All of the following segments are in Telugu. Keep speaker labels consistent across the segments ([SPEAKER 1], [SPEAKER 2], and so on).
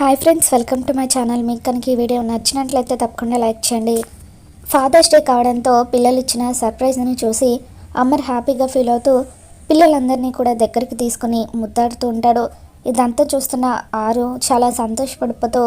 [SPEAKER 1] Hi friends welcome to my channel. మీకు కనుక ఈ వీడియో నచ్చినట్లయితే తప్పకుండా లైక్ చేయండి. ఫాదర్స్ డే కావడంతో పిల్లలు ఇచ్చిన సర్ప్రైజ్ని చూసి అమర్ హ్యాపీగా ఫీల్ అవుతూ పిల్లలందరినీ కూడా దగ్గరికి తీసుకుని ముద్దాడుతూ ఉంటాడు. ఇదంతా చూస్తున్న ఆరు చాలా సంతోషపడిపోతూ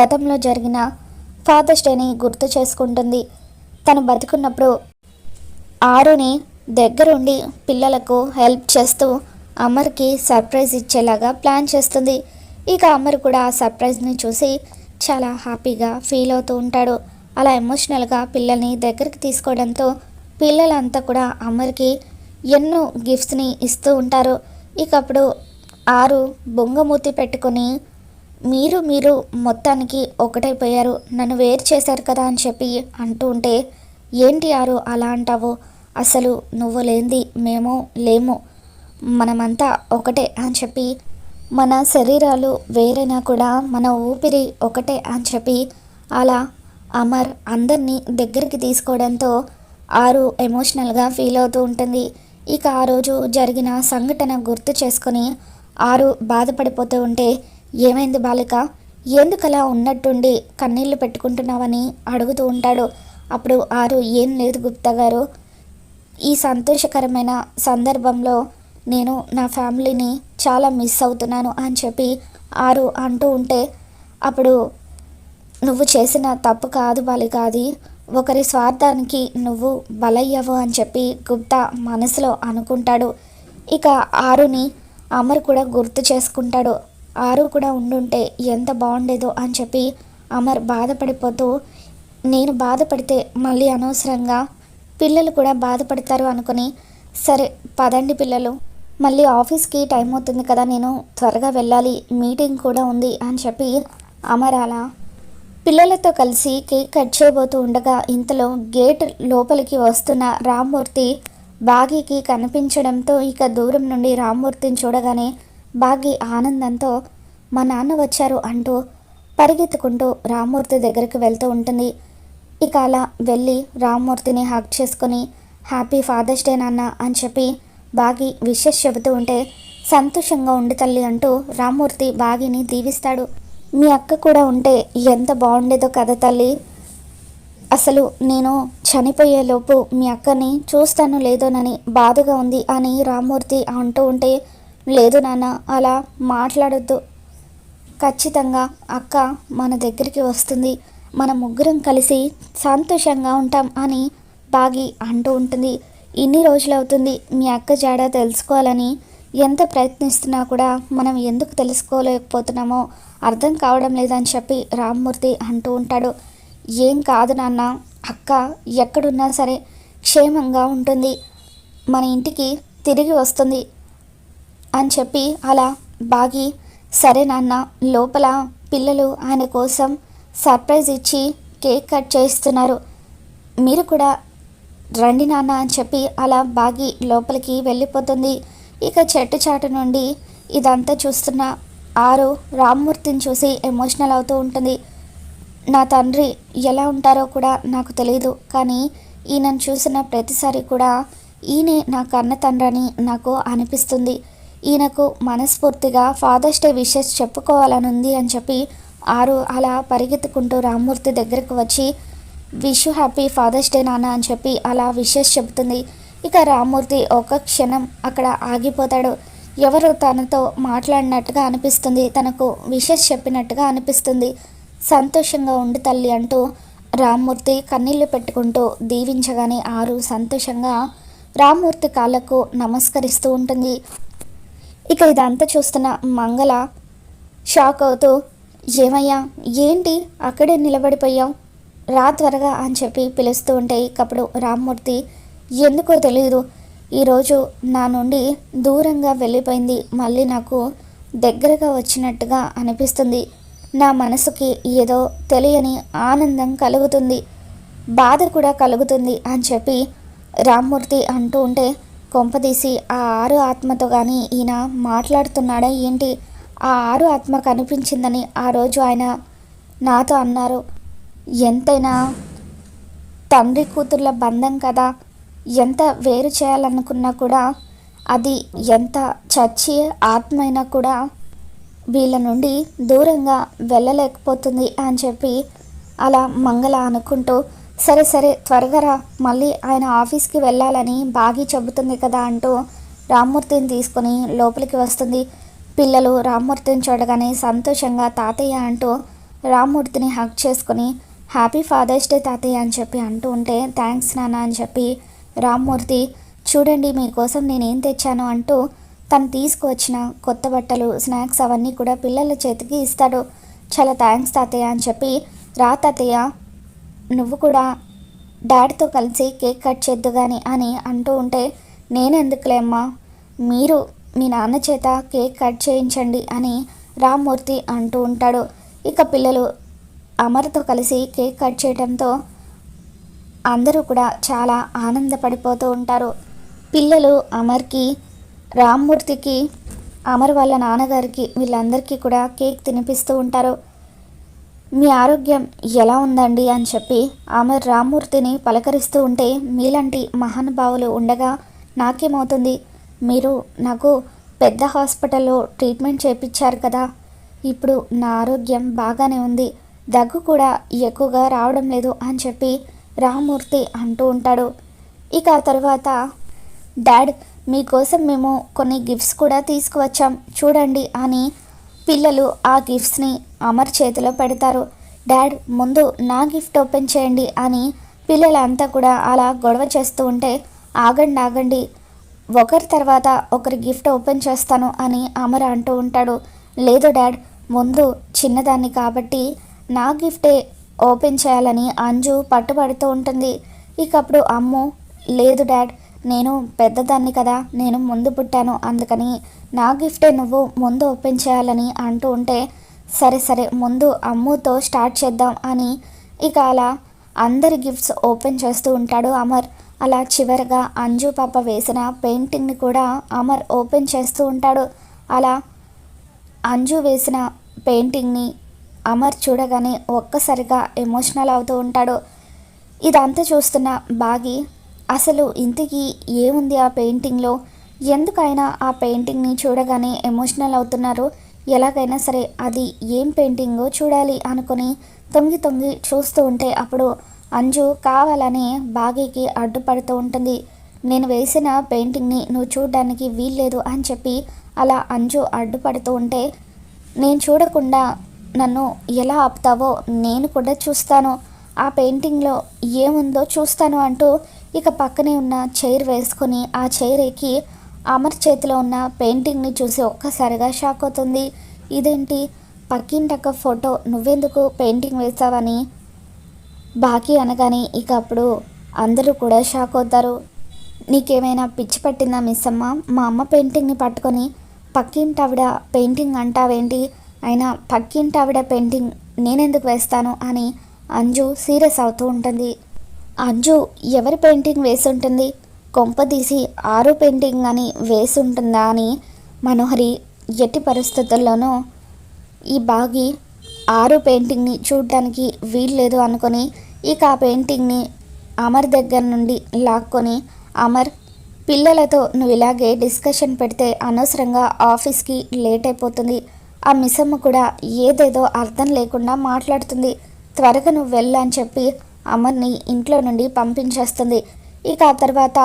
[SPEAKER 1] గతంలో జరిగిన ఫాదర్స్ డేని గుర్తు చేసుకుంటుంది. తను బతుకున్నప్పుడు ఆరుని దగ్గరుండి పిల్లలకు హెల్ప్ చేస్తూ అమర్కి సర్ప్రైజ్ ఇచ్చేలాగా ప్లాన్ చేస్తుంది. ఇక అమర్ కూడా ఆ సర్ప్రైజ్ని చూసి చాలా హ్యాపీగా ఫీల్ అవుతూ ఉంటాడు. అలా ఎమోషనల్గా పిల్లల్ని దగ్గరికి తీసుకోవడంతో పిల్లలంతా కూడా అమర్కి ఎన్నో గిఫ్ట్స్ని ఇస్తూ ఉంటారు. ఇక అప్పుడు ఆరు బొంగమూతి పెట్టుకొని మీరు మీరు మొత్తానికి ఒకటైపోయారు. నన్ను వేరు చేశారు కదా అని చెప్పి అంటూ ఉంటే ఏంటి ఆరు అలా అంటావు? అసలు నువ్వు లేనిది మేము లేము మనమంతా ఒకటే అని చెప్పి మన శరీరాలు వేరైనా కూడా మన ఊపిరి ఒకటే అని చెప్పి అలా అమర్ అందరినీ దగ్గరికి తీసుకోవడంతో ఆరు ఎమోషనల్గా ఫీల్ అవుతూ ఉంటుంది. ఇక ఆ రోజు జరిగిన సంఘటన గుర్తు చేసుకొని ఆరు బాధపడిపోతూ ఉంటే ఏమైంది బాలిక? ఎందుకలా ఉన్నట్టుండి కన్నీళ్ళు పెట్టుకుంటున్నావని అడుగుతూ ఉంటాడు. అప్పుడు ఆరు ఏం లేదు గుప్తా గారు. ఈ సంతోషకరమైన సందర్భంలో నేను నా ఫ్యామిలీని చాలా మిస్ అవుతున్నాను అని చెప్పి ఆరు అంటూ ఉంటే అప్పుడు నువ్వు చేసిన తప్పు కాదు బాలిక అది ఒకరి స్వార్థానికి నువ్వు బలయ్యవు అని చెప్పి గుప్తా మనసులో అనుకుంటాడు. ఇక ఆరుని అమర్ కూడా గుర్తు చేసుకుంటాడు. ఆరు కూడా ఉండుంటే ఎంత బాగుండేదో అని చెప్పి అమర్ బాధపడిపోతూ నేను బాధపడితే మళ్ళీ అనవసరంగా పిల్లలు కూడా బాధపడతారు అనుకుని సరే పదండి పిల్లలు. మళ్ళీ ఆఫీస్కి టైం అవుతుంది కదా నేను త్వరగా వెళ్ళాలి మీటింగ్ కూడా ఉంది అని చెప్పి అమరాల పిల్లలతో కలిసి కేక్ కట్ చేయబోతూ ఉండగా ఇంతలో గేట్ లోపలికి వస్తున్న రామ్మూర్తి బాగీకి కనిపించడంతో ఇక దూరం నుండి రామ్మూర్తిని చూడగానే బాగి ఆనందంతో మా నాన్న వచ్చారు అంటూ పరిగెత్తుకుంటూ రామ్మూర్తి దగ్గరికి వెళ్తూ ఉంటుంది. ఇక అలా వెళ్ళి రామ్మూర్తిని హక్ చేసుకొని హ్యాపీ ఫాదర్స్ డే నాన్న అని చెప్పి బాగి విషెస్ చెబుతూ ఉంటే సంతోషంగా ఉండి తల్లి అంటూ రామ్మూర్తి బాగిని దీవిస్తాడు. మీ అక్క కూడా ఉంటే ఎంత బాగుండేదో కదా తల్లి. అసలు నేను చనిపోయేలోపు మీ అక్కని చూస్తాను లేదోనని బాధగా ఉంది అని రామ్మూర్తి అంటూ ఉంటే లేదు నాన్న అలా మాట్లాడొద్దు. ఖచ్చితంగా అక్క మన దగ్గరికి వస్తుంది. మన ముగ్గురం కలిసి సంతోషంగా ఉంటాం అని బాగి అంటూ ఉంటుంది. ఇన్ని రోజులు అవుతుంది మీ అక్క జాడ తెలుసుకోవాలని ఎంత ప్రయత్నిస్తున్నా కూడా మనం ఎందుకు తెలుసుకోలేకపోతున్నామో అర్థం కావడం లేదని చెప్పి రామ్మూర్తి అంటూ ఉంటాడు. ఏం కాదు నాన్న అక్క ఎక్కడున్నా సరే క్షేమంగా ఉంటుంది. మన ఇంటికి తిరిగి వస్తుంది అని చెప్పి అలా బాగి సరే నాన్న లోపల పిల్లలు ఆయన కోసం సర్ప్రైజ్ ఇచ్చి కేక్ కట్ చేస్తున్నారు మీరు కూడా రండి నాన్న అని చెప్పి అలా బాగి లోపలికి వెళ్ళిపోతుంది. ఇక చెట్టు చాటు నుండి ఇదంతా చూస్తున్న ఆరు రామ్మూర్తిని చూసి ఎమోషనల్ అవుతూ ఉంటుంది. నా తండ్రి ఎలా ఉంటారో కూడా నాకు తెలియదు కానీ ఈయనను చూసిన ప్రతిసారి కూడా ఈయనే నా కన్న తండ్రి అని నాకు అనిపిస్తుంది. ఈయనకు మనస్ఫూర్తిగా ఫాదర్స్ డే విషెస్ చెప్పుకోవాలని ఉంది అని చెప్పి ఆరు అలా పరిగెత్తుకుంటూ రామ్మూర్తి దగ్గరకు వచ్చి విష్ హ్యాపీ ఫాదర్స్ డే నాన్న అని చెప్పి అలా విషెస్ చెబుతుంది. ఇక రామ్మూర్తి ఒక క్షణం అక్కడ ఆగిపోతాడు. ఎవరు తనతో మాట్లాడినట్టుగా అనిపిస్తుంది. తనకు విషెస్ చెప్పినట్టుగా అనిపిస్తుంది. సంతోషంగా ఉండి తల్లి అంటూ రామ్మూర్తి కన్నీళ్ళు పెట్టుకుంటూ దీవించగానే ఆరు సంతోషంగా రామ్మూర్తి కాళ్ళకు నమస్కరిస్తూ ఉంటుంది. ఇక ఇదంతా చూస్తున్న మంగళ షాక్ అవుతూ ఏమయ్యా ఏంటి? అక్కడే నిలబడిపోయావు? రా త్వరగా అని చెప్పి పిలుస్తూ ఉంటే ఇకప్పుడు రామ్మూర్తి ఎందుకో తెలియదు ఈరోజు నా నుండి దూరంగా వెళ్ళిపోయింది. మళ్ళీ నాకు దగ్గరగా వచ్చినట్టుగా అనిపిస్తుంది. నా మనసుకి ఏదో తెలియని ఆనందం కలుగుతుంది. బాధ కూడా కలుగుతుంది అని చెప్పి రామ్మూర్తి అంటూ ఉంటే కొంపదీసి ఆ ఆరు ఆత్మతో కానీ ఈయన మాట్లాడుతున్నాడా ఏంటి? ఆ ఆరు ఆత్మ కనిపించిందని ఆ రోజు ఆయన నాతో అన్నారు. ఎంతైనా తండ్రి కూతుర్ల బంధం కదా. ఎంత వేరు చేయాలనుకున్నా కూడా అది ఎంత చచ్చి ఆత్మ అయినా కూడా వీళ్ళ నుండి దూరంగా వెళ్ళలేకపోతుంది అని చెప్పి అలా మంగళ అనుకుంటూ సరే సరే త్వరగా మళ్ళీ ఆయన ఆఫీస్కి వెళ్ళాలని బాగి చెబుతుంది కదా అంటూ రామ్మూర్తిని తీసుకుని లోపలికి వస్తుంది. పిల్లలు రామ్మూర్తిని చూడగానే సంతోషంగా తాతయ్య అంటూ రామ్మూర్తిని హక్ చేసుకుని హ్యాపీ ఫాదర్స్ డే తాతయ్య అని చెప్పి అంటూ ఉంటే థ్యాంక్స్ నాన్న అని చెప్పి రామ్మూర్తి చూడండి మీకోసం నేనేం తెచ్చాను అంటూ తను తీసుకువచ్చిన కొత్త బట్టలు స్నాక్స్ అవన్నీ కూడా పిల్లల చేతికి ఇస్తాడు. చాలా థ్యాంక్స్ తాతయ్య అని చెప్పి రా తాతయ్య నువ్వు కూడా డాడీతో కలిసి కేక్ కట్ చేద్దు కానీ అని అంటూ ఉంటే నేనెందుకులే అమ్మా మీరు మీ నాన్న చేత కేక్ కట్ చేయించండి అని రామ్మూర్తి అంటూ ఉంటాడు. ఇక పిల్లలు అమర్తో కలిసి కేక్ కట్ చేయడంతో అందరూ కూడా చాలా ఆనందపడిపోతూ ఉంటారు. పిల్లలు అమర్కి రామ్మూర్తికి అమర్ వాళ్ళ నాన్నగారికి వీళ్ళందరికీ కూడా కేక్ తినిపిస్తూ ఉంటారు. మీ ఆరోగ్యం ఎలా ఉందండి? అని చెప్పి అమర్ రామ్మూర్తిని పలకరిస్తూ ఉంటే మీలాంటి మహానుభావులు ఉండగా నాకేమవుతుంది? మీరు నాకు పెద్ద హాస్పిటల్లో ట్రీట్మెంట్ చేయించారు కదా. ఇప్పుడు నా ఆరోగ్యం బాగానే ఉంది. దగ్గు కూడా ఎక్కువగా రావడం లేదు అని చెప్పి రామ్మూర్తి అంటూ ఉంటాడు. ఇక ఆ తర్వాత డాడ్ మీకోసం మేము కొన్ని గిఫ్ట్స్ కూడా తీసుకువచ్చాం. చూడండి అని పిల్లలు ఆ గిఫ్ట్స్ని అమర్ చేతిలో పెడతారు. డాడ్ ముందు నా గిఫ్ట్ ఓపెన్ చేయండి అని పిల్లలంతా కూడా అలా గొడవ చేస్తూ ఉంటే ఆగండి ఆగండి. ఒకరి తర్వాత ఒకరి గిఫ్ట్ ఓపెన్ చేస్తాను అని అమర్ అంటూ ఉంటాడు. లేదు డాడ్ ముందు చిన్నదాన్ని కాబట్టి నా గిఫ్టే ఓపెన్ చేయాలని అంజు పట్టుబడుతూ ఉంటుంది. ఇక అప్పుడు అమ్ము లేదు డాడ్ నేను పెద్దదాన్ని కదా నేను ముందు పుట్టాను అందుకని నా గిఫ్టే నువ్వు ముందు ఓపెన్ చేయాలని అంటూ ఉంటే సరే సరే ముందు అమ్ముతో స్టార్ట్ చేద్దాం అని ఇక అలా అందరి గిఫ్ట్స్ ఓపెన్ చేస్తూ ఉంటాడు అమర్. అలా చివరిగా అంజు పాప వేసిన పెయింటింగ్ని కూడా అమర్ ఓపెన్ చేస్తూ ఉంటాడు. అలా అంజు వేసిన పెయింటింగ్ని అమర్ చూడగానే ఒక్కసారిగా ఎమోషనల్ అవుతూ ఉంటాడు. ఇదంతా చూస్తున్న బాగి అసలు ఇంతకీ ఏముంది ఆ పెయింటింగ్లో? ఎందుకైనా ఆ పెయింటింగ్ని చూడగానే ఎమోషనల్ అవుతున్నారు. ఎలాగైనా సరే అది ఏం పెయింటింగో చూడాలి అనుకుని తొంగి తొంగి చూస్తూ ఉంటే అప్పుడు అంజు కావాలని బాగీకి అడ్డుపడుతూ ఉంటుంది. నేను వేసిన పెయింటింగ్ని నువ్వు చూడడానికి వీల్లేదు అని చెప్పి అలా అంజు అడ్డుపడుతూ ఉంటే నేను చూడకుండా నన్ను ఎలా ఆపుతావో నేను కూడా చూస్తాను. ఆ పెయింటింగ్లో ఏముందో చూస్తాను అంటూ ఇక పక్కనే ఉన్న చైర్ వేసుకొని ఆ చైర్ ఎక్కి అమర్ చేతిలో ఉన్న పెయింటింగ్ని చూసి ఒక్కసారిగా షాక్ అవుతుంది. ఇదేంటి? పక్కింటక్క ఫోటో నువ్వెందుకు పెయింటింగ్ వేస్తావని? బాకీ అనగానే ఇక అప్పుడు అందరూ కూడా షాక్ అవుతారు. నీకేమైనా పిచ్చి పట్టిందా మిస్ అమ్మ? మా అమ్మ పెయింటింగ్ని పట్టుకొని పక్కింటి ఆవిడ పెయింటింగ్ అంటావేంటి? అయినా పక్కింటి ఆవిడ పెయింటింగ్ నేనెందుకు వేస్తాను అని అంజు సీరియస్ అవుతూ ఉంటుంది. అంజు ఎవరి పెయింటింగ్ వేసి ఉంటుంది కొంపదీసి ఆరు పెయింటింగ్ అని వేసి ఉంటుందా అని మనోహరి ఎట్టి పరిస్థితుల్లోనూ ఈ బాగి ఆరు పెయింటింగ్ని చూడడానికి వీల్లేదు అనుకొని ఇక ఆ పెయింటింగ్ని అమర్ దగ్గర నుండి లాక్కొని అమర్ పిల్లలతో నువ్వు ఇలాగే డిస్కషన్ పెడితే అనవసరంగా ఆఫీస్కి లేట్ అయిపోతుంది. ఆ మిస్సమ్మ కూడా ఏదేదో అర్థం లేకుండా మాట్లాడుతుంది. త్వరగా నువ్వు వెళ్ళా అని చెప్పి అమర్ని ఇంట్లో నుండి పంపించేస్తుంది. ఇక ఆ తర్వాత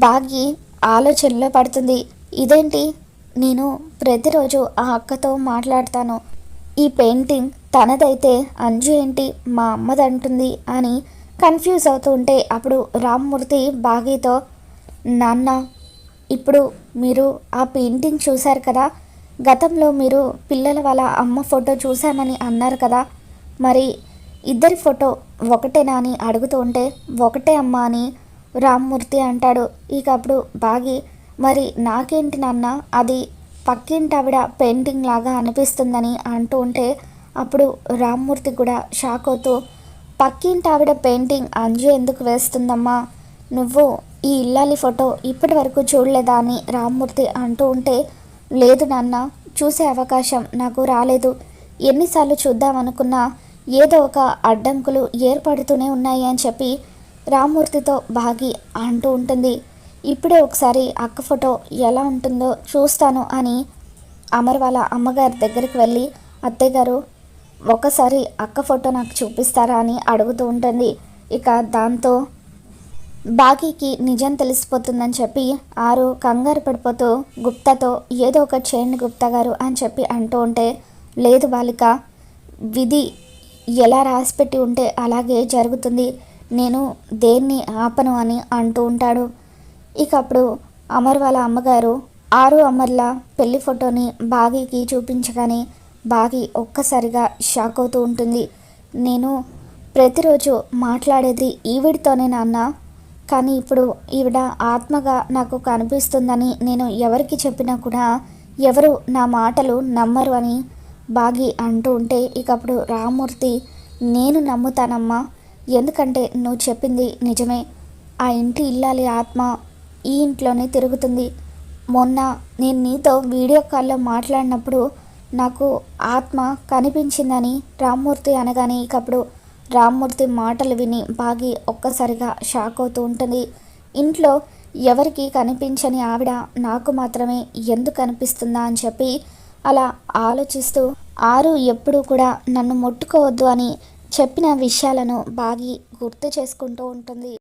[SPEAKER 1] బాగి ఆలోచనలో పడుతుంది. ఇదేంటి? నేను ప్రతిరోజు ఆ అక్కతో మాట్లాడతాను. ఈ పెయింటింగ్ తనదైతే అంజు ఏంటి? మా అమ్మదంటుంది అని కన్ఫ్యూజ్ అవుతూ ఉంటే అప్పుడు రామ్మూర్తి బాగీతో నాన్న ఇప్పుడు మీరు ఆ పెయింటింగ్ చూశారు కదా? గతంలో మీరు పిల్లల వాళ్ళ అమ్మ ఫోటో చూశానని అన్నారు కదా. మరి ఇద్దరి ఫోటో ఒకటేనా అని అడుగుతూ ఉంటే ఒకటే అమ్మ అని రామ్మూర్తి అంటాడు. ఇక అప్పుడు బాగి మరి నాకేంటి నాన్న అది పక్కింటి ఆవిడ పెయింటింగ్ లాగా అనిపిస్తుందని అంటూ ఉంటే అప్పుడు రామ్మూర్తి కూడా షాక్ అవుతూ పక్కింటి ఆవిడ పెయింటింగ్ అంజు ఎందుకు వేస్తుందమ్మా? నువ్వు ఈ ఇల్లాలి ఫోటో ఇప్పటి వరకు చూడలేదా? అని రామ్మూర్తి అంటూ ఉంటే లేదు నాన్న చూసే అవకాశం నాకు రాలేదు. ఎన్నిసార్లు చూద్దామనుకున్నా ఏదో ఒక అడ్డంకులు ఏర్పడుతూనే ఉన్నాయి అని చెప్పి రామ్మూర్తితో బాగి అంటూ ఉంటుంది. ఇప్పుడే ఒకసారి అక్క ఫోటో ఎలా ఉంటుందో చూస్తాను అని అమర్ వాళ్ళ అమ్మగారి దగ్గరికి వెళ్ళి అత్తయ్య గారు ఒకసారి అక్క ఫోటో నాకు చూపిస్తారా? అని అడుగుతూ ఉంటుంది. ఇక దాంతో బాగీకి నిజం తెలిసిపోతుందని చెప్పి ఆరు కంగారు పడిపోతూ గుప్తాతో ఏదో ఒకటి చేయండి గుప్తా గారు అని చెప్పి అంటూ ఉంటే లేదు బాలిక విధి ఎలా రాసిపెట్టి ఉంటే అలాగే జరుగుతుంది. నేను దేన్ని ఆపను అని అంటూ ఉంటాడు. ఇక అప్పుడు అమర్ వాళ్ళ అమ్మగారు ఆరు అమర్ల పెళ్ళి ఫోటోని బాగీకి చూపించగానే బాగి ఒక్కసారిగా షాక్ అవుతూ ఉంటుంది. నేను ప్రతిరోజు మాట్లాడేది ఈవిడితోనే నాన్న. కానీ ఇప్పుడు ఈవిడ ఆత్మగా నాకు కనిపిస్తుందని నేను ఎవరికి చెప్పినా కూడా ఎవరు నా మాటలు నమ్మరు అని బాగి అంటూ ఉంటే ఇకప్పుడు రామ్మూర్తి నేను నమ్ముతానమ్మా. ఎందుకంటే నువ్వు చెప్పింది నిజమే. ఆ ఇంటి ఇల్లాలి ఆత్మ ఈ ఇంట్లోనే తిరుగుతుంది. మొన్న నేను నీతో వీడియో కాల్లో మాట్లాడినప్పుడు నాకు ఆత్మ కనిపించిందని రామ్మూర్తి అనగానే ఇకప్పుడు రామ్మూర్తి మాటలు విని బాగి ఒక్కసారిగా షాక్ అవుతూ ఉంటుంది. ఇంట్లో ఎవరికి కనిపించని ఆవిడ నాకు మాత్రమే ఎందుకు కనిపిస్తుందా అని చెప్పి అలా ఆలోచిస్తూ ఆరు ఎప్పుడూ కూడా నన్ను ముట్టుకోవద్దు అని చెప్పిన విషయాలను బాగి గుర్తు చేసుకుంటూ ఉంటుంది.